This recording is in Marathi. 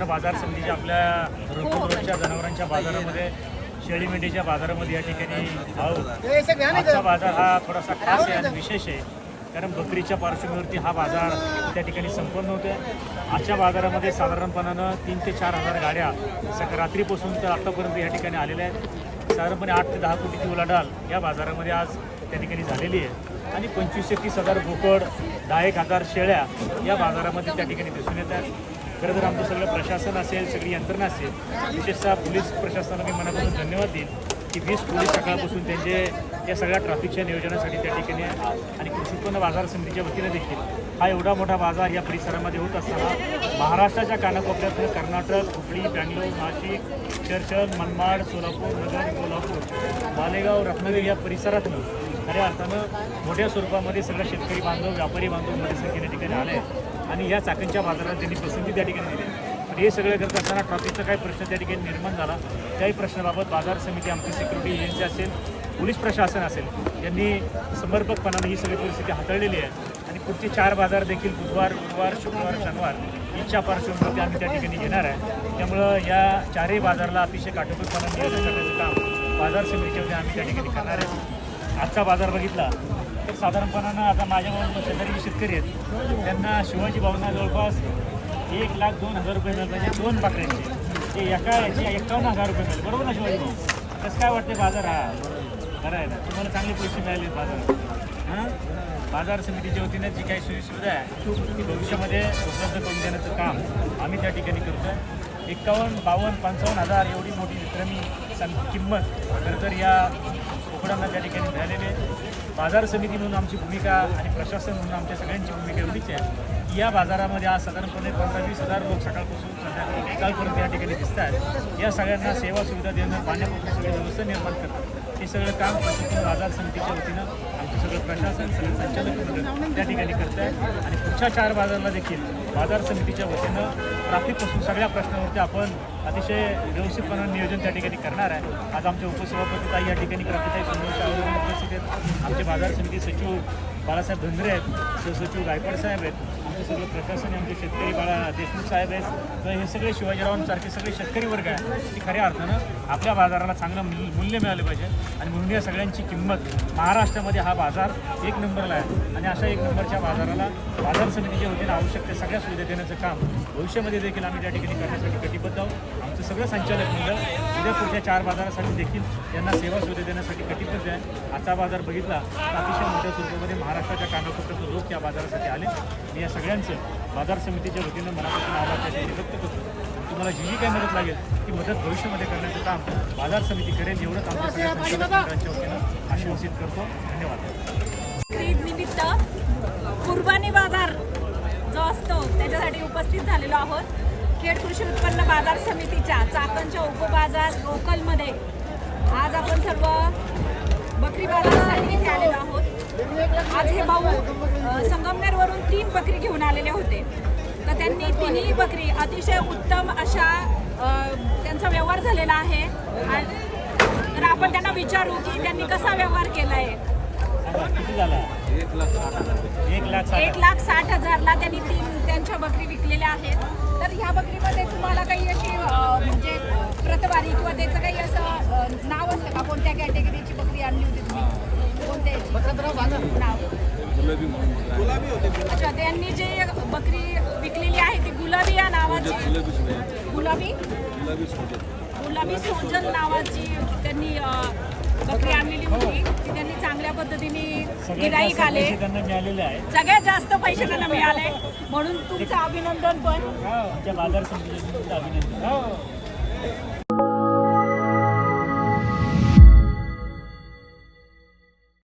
जे आपल्या ऋतूच्या जनावरांच्या बाजारामध्ये शेळी मेंढीच्या बाजारामध्ये या ठिकाणी भाव आजचा बाजार हा थोडासा खास आहे आणि विशेष आहे. कारण बकरीच्या पार्श्वभूमीवरती हा बाजार त्या ठिकाणी संपन्न होतोय. आजच्या बाजारामध्ये साधारणपणानं तीन ते चार हजार गाड्या सक रात्रीपासून तर आत्तापर्यंत या ठिकाणी आलेल्या आहेत. साधारणपणे आठ ते दहा कोटीची उलाढाल या बाजारामध्ये आज त्या ठिकाणी झालेली आहे. आणि पंचवीस ते तीस हजार बोकड दहा एक हजार शेळ्या या बाजारामध्ये त्या ठिकाणी दिसून येत आहेत. खरं तर आमचं सगळं प्रशासन असेल सगळी यंत्रणा असेल विशेषतः पोलीस प्रशासनाला मी मनापासून धन्यवाद देईन की वीस पोलीस सकाळपासून त्यांचे या सगळ्या ट्रॅफिकच्या नियोजनासाठी त्या ठिकाणी आणि कृषी उत्पन्न बाजार समितीच्या वतीने देखील हा एवढा मोठा बाजार या परिसरामध्ये होत असताना महाराष्ट्राच्या कानाकोपऱ्यातून कर्नाटक हुबळी बँगलोर नाशिक चर्चल मनमाड सोलापूर नगर कोल्हापूर मालेगाव रत्नागिरी या परिसरातून खऱ्या अर्थानं मोठ्या स्वरूपामध्ये सगळं शेतकरी बांधव व्यापारी बांधव मोठ्या संख्येने ठिकाणी आले आहेत. आणि या चाकणच्या बाजारात त्यांनी पसंती त्या ठिकाणी दिली. पण हे सगळं करत असताना ट्रॉफिकचा काही प्रश्न त्या ठिकाणी निर्माण झाला. त्याही प्रश्नाबाबत बाजार समिती आमची सिक्युरिटी एजन्सी असेल पोलीस प्रशासन असेल यांनी समर्पकपणाने ही सगळी परिस्थिती हाताळलेली आहे. आणि पुढचे चार बाजार देखील बुधवार गुरुवार शुक्रवार शनिवार इच्छा पार्श्वभूमीवरती आम्ही त्या ठिकाणी घेणार आहे. त्यामुळं या चारही बाजारला अतिशय काटेकोरपणाने नियोजन करण्याचं काम बाजार समितीच्या आम्ही त्या ठिकाणी करणार आहे. आजचा बाजार बघितला तर साधारणपणानं आता माझ्याबरोबर शेजारी जे शेतकरी आहेत त्यांना शिवाजी भावना जवळपास एक लाख दोन हजार रुपये मिळाले पाहिजे दोन बकऱ्यांचे ते एका याचे एकावन्न हजार रुपये मिळाले बरोबर ना शिवाजी भाऊ? कसं काय वाटते बाजार? हा खरं आहे ना. तुम्हाला चांगले पैसे मिळाले बाजार. हां? बाजार समितीच्या वतीने जी काही सोयीसुविधा आहे ती भविष्यामध्ये उपलब्ध करून देण्याचं काम आम्ही त्या ठिकाणी करतो आहे एकावन्न बावन्न पंचावन्न हजार एवढी मोठी विक्रमी सं किंमत. खरं तर या बोकडांना त्या ठिकाणी मिळालेली बाजार समिती म्हणून आमची भूमिका आणि प्रशासन म्हणून आमच्या सगळ्यांची भूमिका एवढीच आहे. की या बाजारामध्ये आज साधारणपणे पंधरा वीस हजार लोक सकाळपासून संध्याकाळी एकालपर्यंत या ठिकाणी दिसत आहेत. या सगळ्यांना सेवा सुविधा देणं पाण्यापासून सगळी व्यवस्था निर्माण करणं हे सगळं काम पद्धतीनं बाजार समितीच्या वतीनं आमचं सगळं प्रशासन सगळं संचालक मंडळ त्या ठिकाणी करत आहे आणि पुढच्या चार बाजारला देखील बाजार समितीच्या वतीनं ट्राफिकपासून सगळ्या प्रश्नावरती आपण अतिशय व्यवस्थितपणे नियोजन त्या ठिकाणी करणार आहे. आज आमच्या उपसभापती ताई या ठिकाणी क्रांतिताई समोरच्या उपस्थित आहेत. आमचे बाजार समिती सचिव बाळासाहेब धंद्रे आहेत सहसचिव गायकवाड साहेब आहेत आमचे सगळे प्रशासन आमचे शेतकरी बाळा देशमुख साहेब आहेत. तर हे सगळे शिवाजीरावांसारखे सगळे शेतकरी वर्ग आहे. की खऱ्या अर्थानं आपल्या बाजाराला चांगलं मूल्य मूल्य मिळालं पाहिजे. आणि म्हणून या सगळ्यांची किंमत महाराष्ट्रामध्ये हा बाजार एक नंबरला आहे. आणि अशा एक नंबरच्या बाजाराला बाजार समितीच्या वतीनं आवश्यक ते सगळ्या सुविधा देण्याचं काम भविष्यामध्ये देखील आम्ही त्या ठिकाणी करण्यासाठी कटिबद्ध आहोत. आमचं सगळं संचालक मंडळ उद्या पुढच्या चार बाजारासाठी देखील त्यांना सेवा सुविधा देण्यासाठी कटिबद्ध आहे. आजचा बाजार बघितला तर अतिशय मोठ्या स्वरूपामध्ये महाराष्ट्राच्या कानाकोपऱ्यातून लोक या बाजारासाठी आले. मी या सगळ्यांचं बाजार समितीच्या वतीनं मनापासून आभार व्यक्त करतो. तुम्हाला जी जी काही मदत लागेल ती मदत भविष्यामध्ये करण्याचं काम बाजार समिती करेल एवढंच आमच्या सगळ्या संचालक मंडळाच्या वतीनं आश्वासित करतो. धन्यवाद. निमित्त कुर्बानी बाजार जो असतो त्याच्यासाठी उपस्थित झालेलो आहोत. खेड कृषी उत्पन्न बाजार समितीच्या चाकणच्या उपबाजार लोकलमध्ये आज आपण सर्व बकरी बाजारासाठी इथे आलेलो आहोत. आज हे भाऊ संगमनेरवरून तीन बकरी घेऊन आलेले होते. तर त्यांनी तिन्ही बकरी अतिशय उत्तम अशा त्यांचा व्यवहार झालेला आहे. आणि- तर आपण त्यांना विचारू की त्यांनी कसा व्यवहार केला आहे एक लाख साठ एक लाख साठ हजारला त्यांनी तीन त्यांच्या बकरी विकलेल्या आहेत. तर ह्या बकरीमध्ये तुम्हाला काही अशी म्हणजे प्रतवारी किंवा त्याचं काही असं नाव असतं का? कोणत्या कॅटेगरीची बकरी आणली होती तुम्ही? कोणत्या? नाव अच्छा त्यांनी जे बकरी विकलेली आहे ती गुलाबी या नावाची गुलाबी गुलाबी सोजल नावाची त्यांनी पद्धतीने गिराईक आले. सगळ्यात जास्त पैसे त्यांना मिळाले. म्हणून तुमचं अभिनंदन पण. आमच्या बाजार समितीचे अभिनंदन.